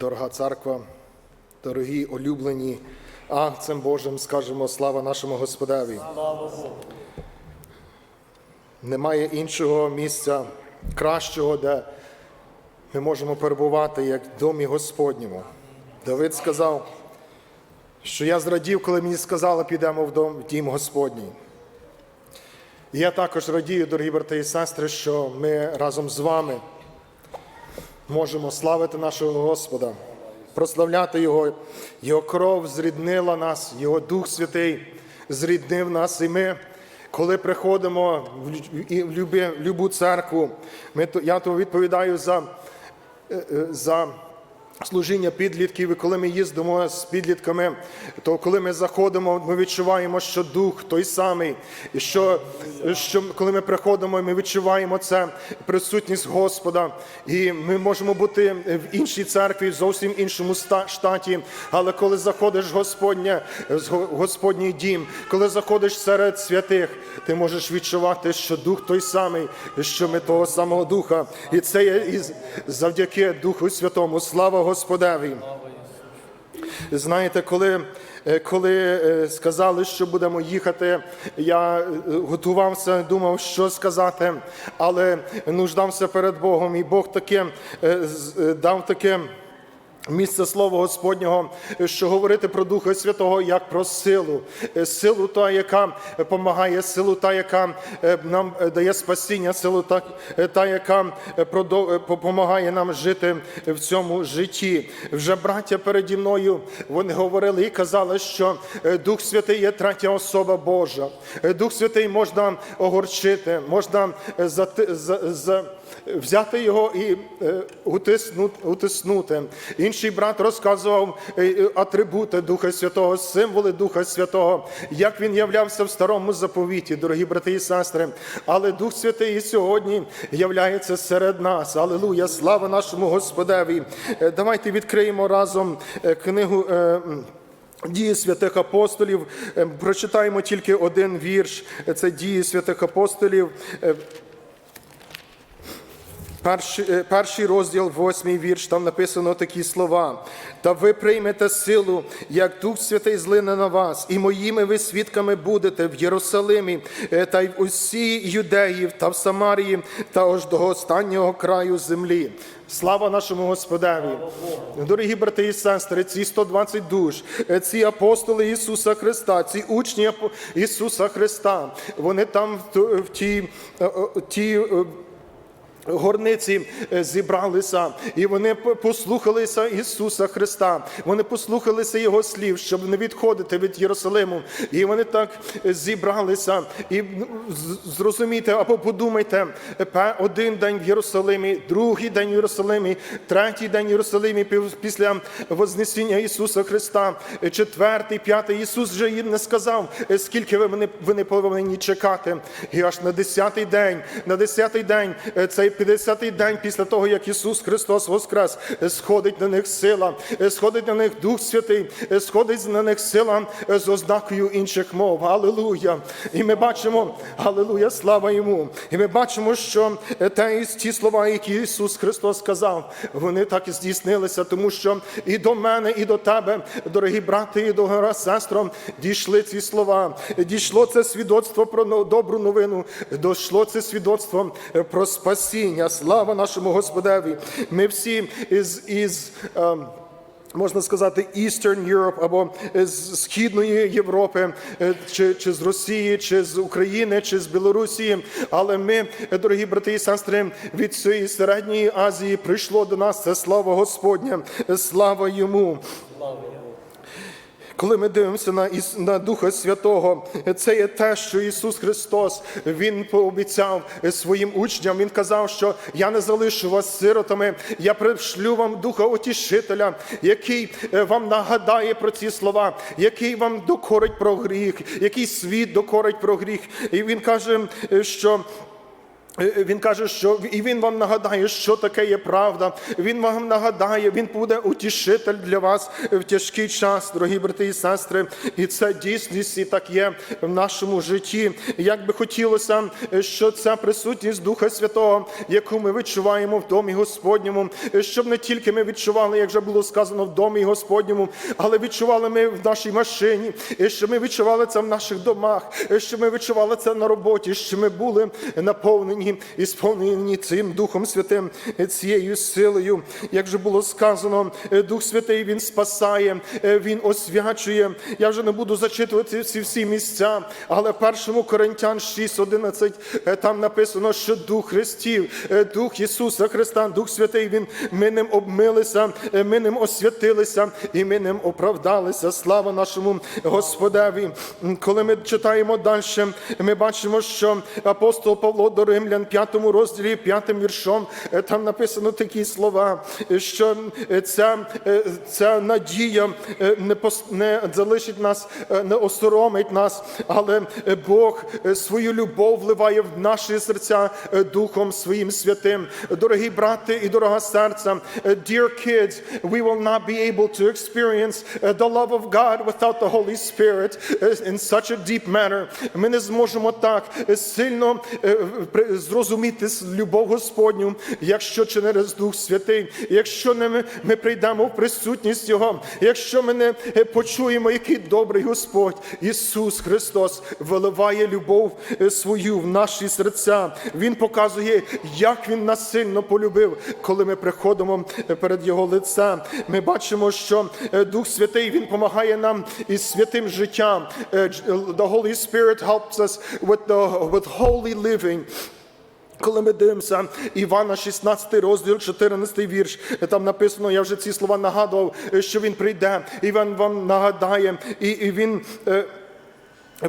Дорога церква, дорогі улюблені, Агцем Божим скажемо слава нашому Господеві. Немає іншого місця кращого, де ми можемо перебувати, як в домі Господньому. Давид сказав, що я зрадів, коли мені сказали, підемо в дом, в дім Господній. І я також радію, дорогі брати і сестри, що ми разом з вами можемо славити нашого Господа, прославляти Його. Його кров зріднила нас, Його Дух Святий зріднив нас, і ми, коли приходимо в любу церкву, ми, я то відповідаю за, е, е, за служіння підлітків, і коли ми їздимо з підлітками, то коли ми заходимо, ми відчуваємо, що дух той самий, що, що коли ми приходимо, ми відчуваємо це присутність Господа, і ми можемо бути в іншій церкві, в зовсім іншому штаті. Але коли заходиш в Господнє, Господній дім, коли заходиш серед святих, ти можеш відчувати, що дух той самий, що ми того самого духа, і це є завдяки Духу Святому. Слава Господеві! Знаєте, коли, е, коли е, сказали, що будемо їхати, я е, готувався, думав, що сказати, але нуждався перед Богом, і Бог таке дав таке. Місце Слова Господнього, що говорити про Духа Святого як про силу, Е, силу та, яка допомагає, силу та, яка е, нам е, дає спасіння, силу та, та яка допомагає нам жити в цьому житті. Вже браття переді мною вони говорили і казали, що Дух Святий є третя особа Божа. Дух Святий можна огорчити, можна зати- за- за- взяти його і е, утиснути. Інший брат розказував е, е, атрибути Духа Святого, символи Духа Святого, як він являвся в старому заповіті, дорогі брати і сестри. Але Дух Святий і сьогодні являється серед нас. Алілуя! Слава нашому Господеві! Давайте відкриємо разом книгу. Дії святих апостолів, прочитаємо тільки один вірш. Це дії святих апостолів. Перший, е, перший розділ, восьмий вірш, там написано такі слова. Та ви приймете силу, як Дух Святий злине на вас, і моїми ви свідками будете в Єрусалимі е, та й в усій юдеї, та в Самарії, та аж до останнього краю землі. Слава нашому Господеві! Дорогі брати і сестри, ці 120 душ, е, ці апостоли Ісуса Христа, ці учні Ісуса Христа, вони там в ту- в тій, тій Горниці е, зібралися, і вони послухалися Ісуса Христа. Вони послухалися Його слів, щоб не відходити від Єрусалиму. І вони так е, зібралися. І зрозумійте або подумайте, один день в Єрусалимі, другий день в Єрусалимі, третій день в Єрусалимі після Вознесіння Ісуса Христа, е, четвертий, п'ятий. Ісус вже їм не сказав, скільки ви ви не повинні чекати. І аж на десятий день, на десятий день, е, цей 50-й день після того, як Ісус Христос воскрес, е, сходить на них сила, е, сходить на них Дух Святий, е, сходить на них сила з ознакою інших мов. Алілуя! І ми бачимо, Алілуя, слава йому! І ми бачимо, що те ті слова, які Ісус Христос сказав, вони так і здійснилися, тому що і до мене, і до тебе, дорогі брати, і дорога сестро, дійшли ці слова. Дійшло це свідоцтво про добру новину, дійшло це свідоцтво про спасіння. Слава нашому Господеві. Ми всі із. із ем, Можна сказати, Eastern Europe або з Східної Європи, е, чи, чи з Росії, чи з України, чи з Білорусі. Але ми, дорогі брати і сестри, від цієї середньої Азії прийшло до нас це слава Господня, слава йому. Коли ми дивимося на, на Духа Святого, це є те, що Ісус Христос Він пообіцяв своїм учням. Він казав, що я не залишу вас сиротами, я пришлю вам Духа Утішителя, який е, вам нагадає про ці слова, який вам докорить про гріх, який світ докорить про гріх. І він каже, е, що Він каже, що і він вам нагадає, що таке є правда. Він вам нагадає, він буде утішитель для вас в тяжкий час, дорогі брати і сестри. І це дійсність і так є в нашому житті. Як би хотілося, е, що ця присутність Духа Святого, яку ми відчуваємо в домі Господньому, е, щоб не тільки ми відчували, як вже було сказано, в домі Господньому, але відчували ми в нашій машині, і щоб ми відчували це в наших домах, і щоб ми відчували це на роботі, що ми були наповнені і сповнені цим Духом Святим, е, цією силою. Як вже було сказано, е, Дух Святий Він спасає, е, Він освячує. Я вже не буду зачитувати ці всі місця, але в 1 Коринтян 6.11 е, там написано, що Дух Христів, Дух Ісуса Христа, Дух Святий, Він ми ним обмилися, ми ним освятилися і ми ним оправдалися. Слава нашому Господеві. Коли ми читаємо далі, ми бачимо, що апостол Павло до Римлян, 5 розділі, 5 віршом, е, там написано такі слова, е, що е, ця, ця надія не, не залишить нас, не осоромить нас, але Бог свою любов вливає в наші серця Духом Своїм святим. Дорогі брати і дорога серця, dear kids, we will not be able to experience the love of God without the Holy Spirit in such a deep manner. Ми не зможемо так сильно зрозуміти любов Господню, якщо через Дух Святий, якщо не ми, ми прийдемо в присутність Його, якщо ми не е, почуємо, який добрий Господь Ісус Христос виливає любов е, свою в наші серця. Він показує, як Він нас сильно полюбив, коли ми приходимо е, перед Його лицем. Ми бачимо, що Дух Святий Він допомагає нам із святим життям. The Holy Spirit helps us with, the, with holy living. Коли ми дивимося Івана 16 розділ, 14 вірш, там написано, я вже ці слова нагадував, що він прийде, і він вам нагадає, і, і він. е,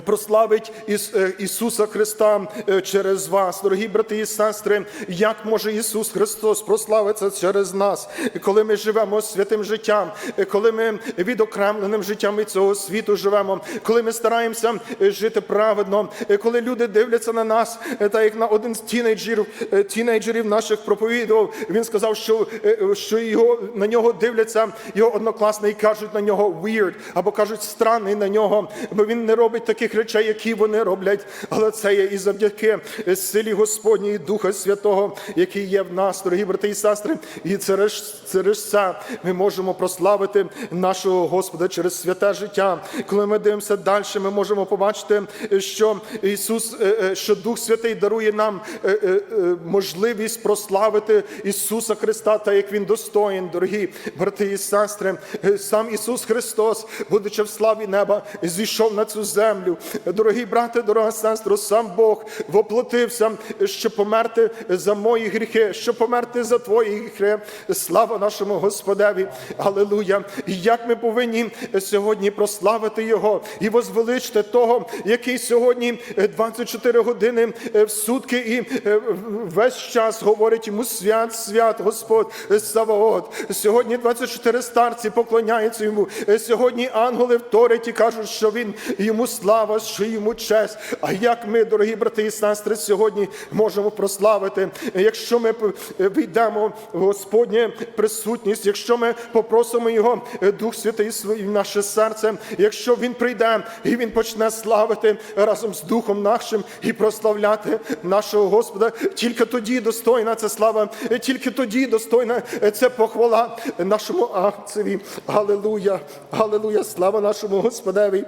Прославить Іс- е, Ісуса Христа е, через вас, дорогі брати і сестри. Як може Ісус Христос прославитися через нас, коли ми живемо святим життям, е, коли ми відокремленим життям від цього світу живемо, коли ми стараємося е, жити праведно, е, коли люди дивляться на нас, е, так як на один з тінейджерів, е, тінейджерів наших проповідував, він сказав, що, е, е, що його на нього дивляться його однокласники, кажуть на нього weird, або кажуть странний на нього, бо він не робить таких речей, які вони роблять. Але це є і завдяки силі Господній і Духа Святого, який є в нас, дорогі брати і сестри. І через, через це ми можемо прославити нашого Господа через святе життя. Коли ми дивимося далі, ми можемо побачити, що Ісус, е, е, що Дух Святий дарує нам е, можливість прославити Ісуса Христа, та як Він достоїн, дорогі брати і сестри. Сам Ісус Христос, будучи в славі неба, зійшов на цю землю. Дорогі брати, дорога сестра, сам Бог воплотився, щоб померти за мої гріхи, щоб померти за твої гріхи. Слава нашому Господеві. Алелуя. І як ми повинні сьогодні прославити Його і возвеличити того, який сьогодні е, 24 години е, в сутки і е, весь час говорить йому свят, свят, Господь Саваот. Сьогодні 24 старці поклоняються йому. Е, Сьогодні ангели вторять і кажуть, що він йому слава, що йому честь. А як ми, дорогі брати і сестри, сьогодні можемо прославити, якщо ми війдемо в Господнє присутність, якщо ми попросимо Його е, Дух Святий в наше серце, якщо Він прийде і Він почне славити разом з Духом нашим і прославляти нашого Господа, тільки тоді достойна ця слава, е, тільки тоді достойна е, це похвала нашому Агцеві. Галилуя, Галилуя, слава нашому Господеві.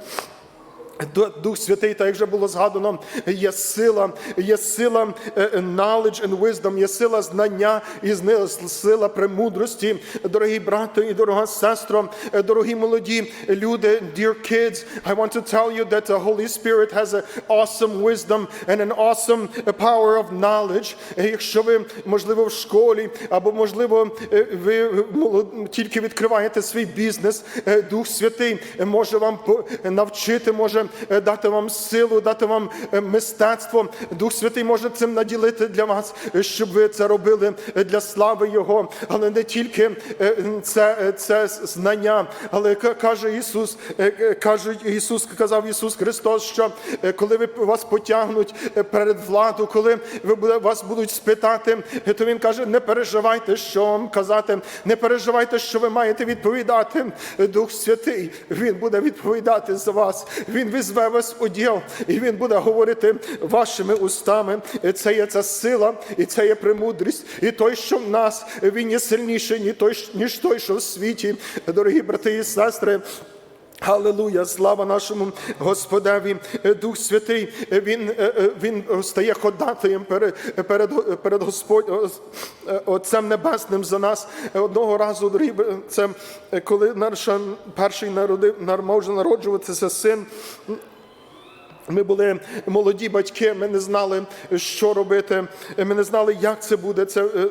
Ду- Дух Святий, так як вже було згадано, є сила, є сила е, е, knowledge and wisdom, є сила знання і сила премудрості. Дорогі брати і дорога сестро, е, дорогі молоді люди, dear kids, I want to tell you that the Holy Spirit has an awesome wisdom and an awesome power of knowledge. Якщо ви, можливо, в школі, або, можливо, ви тільки відкриваєте свій бізнес, Дух Святий може вам навчити, може дати вам силу, дати вам е, мистецтво. Дух Святий може цим наділити для вас, е, щоб ви це робили е, для слави Його. Але не тільки е, це, е, це знання, але каже Ісус, е, е, каже Ісус, сказав Ісус Христос, що е, коли ви вас потягнуть е, перед владу, коли ви вас будуть спитати, е, то Він каже: не переживайте, що вам казати, не переживайте, що ви маєте відповідати. Дух Святий, Він буде відповідати за вас. Він визве вас уділ, і Він буде говорити вашими устами. Це є ця сила, і це є премудрість. І той, що в нас, він є сильніший, ніж той, що в світі. Дорогі брати і сестри. Аллилуйя, слава нашому Господеві, Е, Дух Святий, е, Він, е, він стає ходатаєм перед, перед, перед Господь, Отцем Небесним за нас. Одного разу, це коли перший народив, нар- може народжуватися син, ми були молоді батьки, ми не знали, що робити, ми не знали, як це буде. Це, е,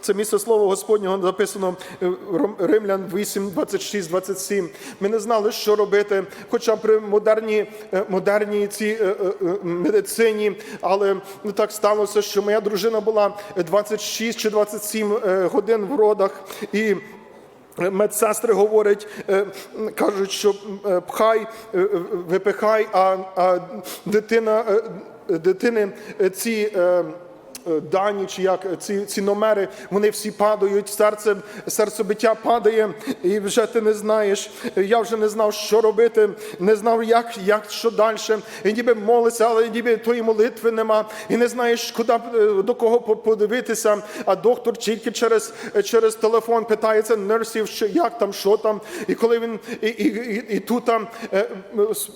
це місце слова Господнього написано е, Римлян 8, 26, 27. Ми не знали, що робити, хоча при е, модерній цій е, е, медицині, але так сталося, що моя дружина була 26 чи 27 е, годин в родах. і Медсестри говорять, е, кажуть, що е, пхай, е, е, випихай, а, а дитина, е, дитини е, ці. Е, Дані чи як е, ці, ці номери, вони всі падають, серце, серцебиття падає, і вже ти не знаєш. Я вже не знав, що робити, не знав, як, як що далі. І ніби молиться, але ніби тої молитви нема. І не знаєш, куди е, до кого подивитися. А доктор тільки через, через телефон питається нерсів, що як там, що там. І коли він і, і, і, і тут там с-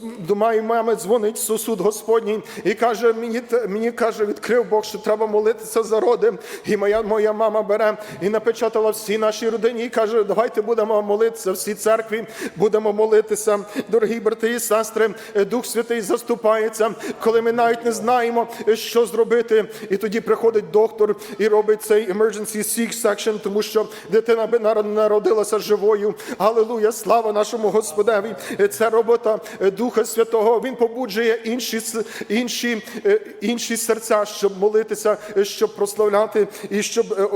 мами дзвонить сосуд Господній і каже: мені мені каже, відкрив Бог, що треба молитися за роди. І моя моя мама бере і напечатала всі нашій родині і каже: давайте будемо молитися всі церкві, будемо молитися. Дорогі брати і сестри, Дух Святий заступається, коли ми навіть не знаємо, що зробити. І тоді приходить доктор і робить цей emergency C-section, тому що дитина би нар- народилася живою. Аллилуйя, слава нашому Господеві. Це робота Духа Святого. Він побуджує інші, інші, е, інші серця, щоб молитися, щоб прославляти і щоб, е,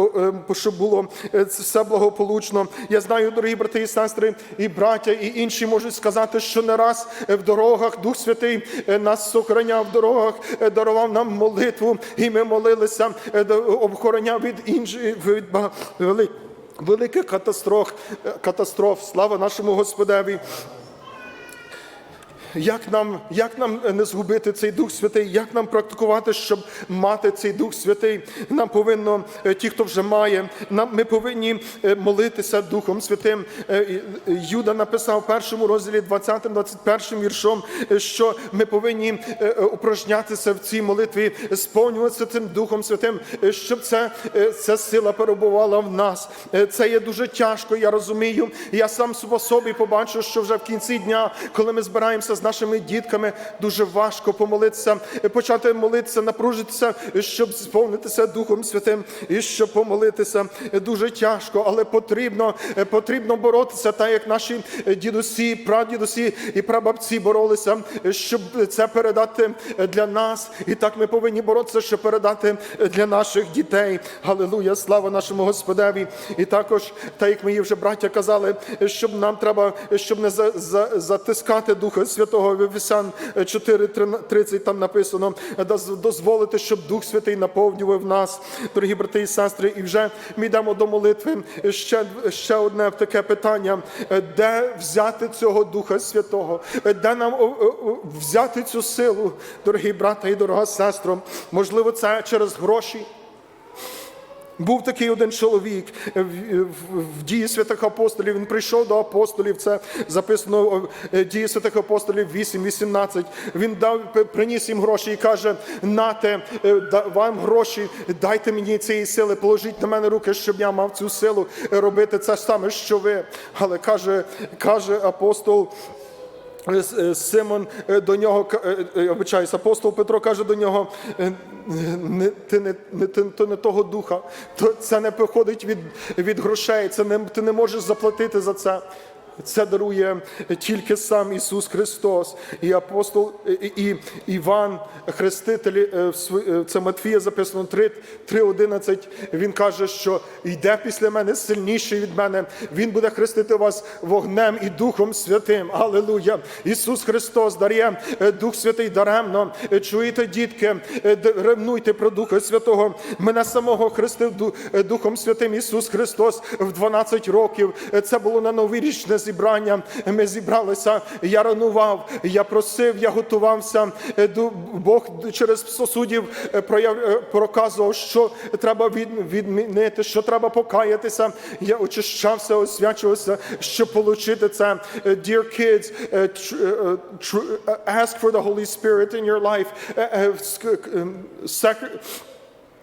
е, щоб було е, все благополучно. Я знаю, дорогі брати і сестри, і браття, і інші можуть сказати, що не раз в дорогах Дух Святий нас охороняв в дорогах, дарував нам молитву, і ми молилися, обхороняв від інших від вели- великих катастроф, катастроф. Слава нашому Господеві. Як нам, як нам не згубити цей Дух Святий? Як нам практикувати, щоб мати цей Дух Святий? Нам повинно, е, ті, хто вже має, нам ми повинні е, молитися Духом Святим. Е, е, Юда написав в першому розділі 20-21 віршом, е, що ми повинні е, е, упражнятися в цій молитві, сповнюватися цим Духом Святим, е, щоб це, е, ця сила перебувала в нас. Е, Це є дуже тяжко, я розумію. Я сам по собі побачу, що вже в кінці дня, коли ми збираємося з нашими дітками, дуже важко помолитися, е, почати молитися, напружитися, щоб сповнитися Духом Святим і щоб помолитися. Е, Дуже тяжко, але потрібно, е, потрібно боротися, так як наші дідусі, прадідусі і прабабці боролися, щоб це передати для нас. І так ми повинні боротися, щоб передати для наших дітей. Галилуя, слава нашому Господеві. І також, так як мої вже браття казали, щоб нам треба, щоб не за, за, затискати Духа Святого в Ефесян 4.30 там написано, е, доз- дозволити, щоб Дух Святий наповнював нас, дорогі брати і сестри. І вже ми йдемо до молитви. Е, Ще, ще одне таке питання: Е, де взяти цього Духа Святого? Е, Де нам взяти цю силу, дорогі брата і дорога сестро? Можливо, це через гроші. Був такий один чоловік е, в, в, дії святих апостолів. Він прийшов до апостолів. Це записано в е, дії святих апостолів 8.18. Він дав приніс їм гроші і каже: нате е, вам гроші, дайте мені цієї сили, положіть на мене руки, щоб я мав цю силу е, робити це саме, що ви. Але каже, каже апостол. Е, е, Симон е, до нього обичаюсь, апостол Петро каже до нього: не, ти не, не, ти, то не того духа, то це не походить від, від грошей, це не, ти не можеш заплатити за це. Це дарує тільки сам Ісус Христос. І апостол і, Іван, хреститель, е, е, це Матфія записано 3, 3.11, він каже, що йде після мене сильніший від мене. Він буде хрестити вас вогнем і Духом Святим. Аллилуйя! Ісус Христос дарує е, Дух Святий даремно. Чуєте, дітки, ревнуйте про Духа Святого. Мене самого хрестив Духом Святим Ісус Христос в 12 років. Це було на новорічне зібрання. Ми зібралися. Я ранував, я просив, я готувався. Е, Бог через сосудів е, е, проказував, що треба відмінити, що треба покаятися. Я очищався, освячувався, щоб отримати це. Dear kids, ask for the Holy Spirit in your life.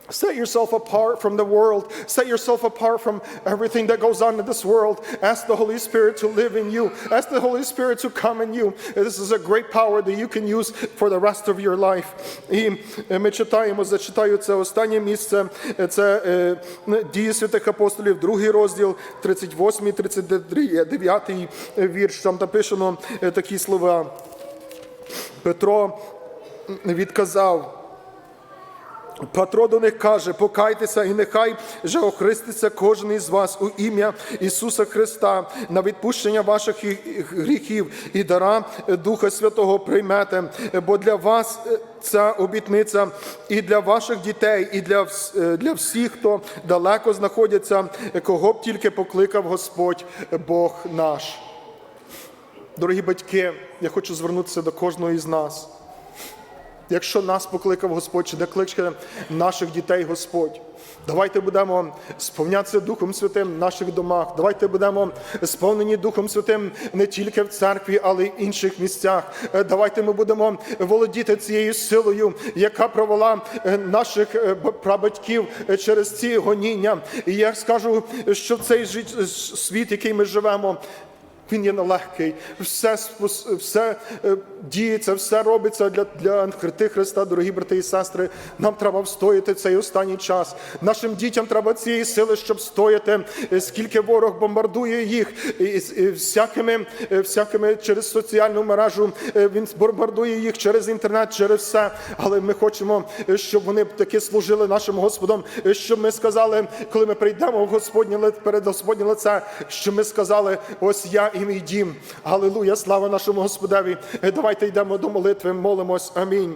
Set yourself apart from the world. Set yourself apart from everything that goes on in this world. Ask the Holy Spirit to live in you. Ask the Holy Spirit to come in you. This is a great power that you can use for the rest of your life. І е, ми читаємо, зачитаю це останнє місце. Е, Це е, дії святих апостолів, другий розділ, 38, 39 вірш. Там написано е, такі слова. Петро відказав. Петро до них каже: покайтеся, і нехай же охреститься кожен із вас у ім'я Ісуса Христа на відпущення ваших гріхів і дара Духа Святого приймете. Бо для вас е, ця обітниця і для ваших дітей, і для, е, для всіх, хто далеко знаходяться, кого б тільки покликав Господь Бог наш. Дорогі батьки, я хочу звернутися до кожного із нас. Якщо нас покликав Господь, чи кличе наших дітей Господь, давайте будемо сповнятися Духом Святим в наших домах. Давайте будемо сповнені Духом Святим не тільки в церкві, але й в інших місцях. Е, Давайте ми будемо володіти цією силою, яка провела е, наших е, прабатьків через ці гоніння. І я скажу, що цей світ, який ми живемо, він є нелегкий, все, все діється, все робиться для, для Христи Христа, дорогі брати і сестри. Нам треба встояти цей останній час. Нашим дітям треба цієї сили, щоб стояти, Е, скільки ворог бомбардує їх і, всякими, е, всякими через соціальну мережу. е, Він бомбардує їх через інтернет, через все. Але ми хочемо, щоб вони таки служили нашим Господом, щоб ми сказали, коли ми прийдемо в Господнє перед Господнє лице, що ми сказали: ось я і мій дім. Галилуя, слава нашому Господеві. Е, Давайте йдемо до молитви, молимось. Амінь.